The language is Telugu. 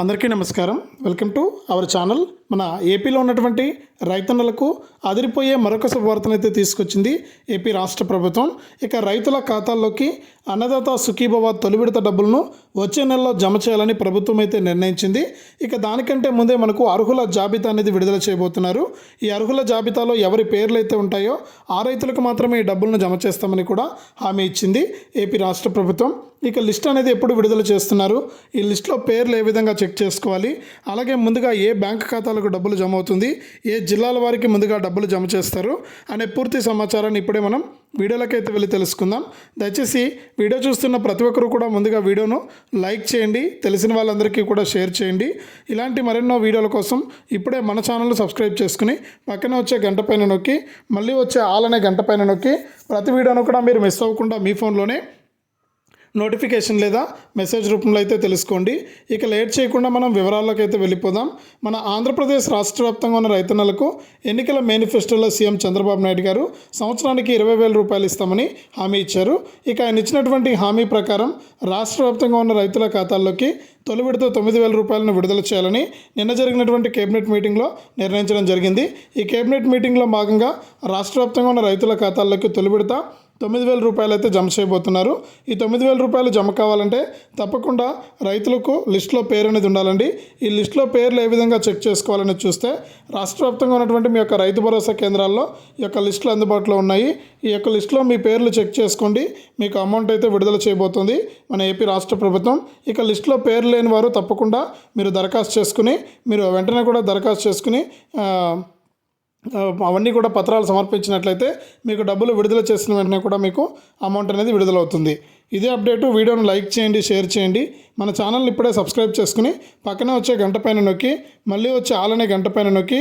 అందరికీ నమస్కారం. Welcome to our channel. మన ఏపీలో ఉన్నటువంటి రైతన్నలకు అదిరిపోయే మరొక శుభవార్తనైతే తీసుకొచ్చింది ఏపీ రాష్ట్ర ప్రభుత్వం. ఇక రైతుల ఖాతాల్లోకి అన్నదాత సుఖీభవ తొలి విడత డబ్బులను వచ్చే నెలలో జమ చేయాలని ప్రభుత్వం అయితే నిర్ణయించింది. ఇక దానికంటే ముందే మనకు అర్హుల జాబితా అనేది విడుదల చేయబోతున్నారు. ఈ అర్హుల జాబితాలో ఎవరి పేర్లు అయితే ఉంటాయో ఆ రైతులకు మాత్రమే ఈ డబ్బులను జమ చేస్తామని కూడా హామీ ఇచ్చింది ఏపీ రాష్ట్ర ప్రభుత్వం. ఇక లిస్ట్ అనేది ఎప్పుడు విడుదల చేస్తున్నారు? ఈ లిస్ట్లో పేర్లు ఏ విధంగా చెక్ చేసుకోవాలి? అలాగే ముందుగా ఏ బ్యాంక్ ఖాతాలకు డబ్బులు జమ అవుతుంది? ఏ జిల్లాల వారికి ముందుగా డబ్బులు జమ చేస్తారు? అనే పూర్తి సమాచారాన్ని ఇప్పుడే మనం వీడియోలకైతే వెళ్ళి తెలుసుకుందాం. దయచేసి వీడియో చూస్తున్న ప్రతి ఒక్కరు కూడా ముందుగా వీడియోను లైక్ చేయండి తెలిసిన వాళ్ళందరికీ కూడా షేర్ చేయండి. ఇలాంటి మరెన్నో వీడియోల కోసం ఇప్పుడే మన ఛానల్ సబ్స్క్రైబ్ చేసుకుని పక్కన వచ్చే గంట పైన నొక్కి మళ్ళీ వచ్చే ఆల్ అనే గంట పైన నొక్కి ప్రతి వీడియోను కూడా మీరు మిస్ అవ్వకుండా మీ ఫోన్లోనే నోటిఫికేషన్ లేదా మెసేజ్ రూపంలో అయితే తెలుసుకోండి. ఇక లేట్ చేయకుండా మనం వివరాల్లోకి అయితే వెళ్ళిపోదాం. మన ఆంధ్రప్రదేశ్ రాష్ట్ర వ్యాప్తంగా ఉన్న రైతన్నలకు ఎన్నికల మేనిఫెస్టోలో సీఎం చంద్రబాబు నాయుడు గారు సంవత్సరానికి ఇరవై వేల రూపాయలు ఇస్తామని హామీ ఇచ్చారు. ఇక ఆయన ఇచ్చినటువంటి హామీ ప్రకారం రాష్ట్ర వ్యాప్తంగా ఉన్న రైతుల ఖాతాల్లోకి తొలి విడత తొమ్మిది వేల రూపాయలను విడుదల చేయాలని నిన్న జరిగినటువంటి కేబినెట్ మీటింగ్లో నిర్ణయించడం జరిగింది. ఈ కేబినెట్ మీటింగ్లో భాగంగా రాష్ట్ర వ్యాప్తంగా ఉన్న రైతుల ఖాతాల్లోకి తొలి విడత తొమ్మిది వేల రూపాయలు అయితే జమ చేయబోతున్నారు. ఈ తొమ్మిది వేల రూపాయలు జమ కావాలంటే తప్పకుండా రైతులకు లిస్టులో పేరు అనేది ఉండాలండి. ఈ లిస్టులో పేర్లు ఏ విధంగా చెక్ చేసుకోవాలని చూస్తే రాష్ట్ర వ్యాప్తంగా ఉన్నటువంటి మీ యొక్క రైతు భరోసా కేంద్రాల్లో ఈ యొక్క లిస్టులు అందుబాటులో ఉన్నాయి. ఈ యొక్క లిస్టులో మీ పేర్లు చెక్ చేసుకోండి. మీకు అమౌంట్ అయితే విడుదల చేయబోతుంది. మన ఏపీ రాష్ట్ర ప్రభుత్వం ఇక లిస్టులో పేరు లేని వారు తప్పకుండా మీరు దరఖాస్తు చేసుకుని మీరు వెంటనే కూడా దరఖాస్తు చేసుకుని అవన్నీ కూడా పత్రాలు సమర్పించినట్లయితే మీకు డబ్బులు విడుదల చేసిన వెంటనే కూడా మీకు అమౌంట్ అనేది విడుదలవుతుంది. ఇదే అప్డేటు వీడియోను లైక్ చేయండి షేర్ చేయండి. మన ఛానల్ని ఇప్పుడే సబ్స్క్రైబ్ చేసుకుని పక్కనే వచ్చే గంట పైన నొక్కి మళ్ళీ వచ్చే ఆలనే గంట పైన నొక్కి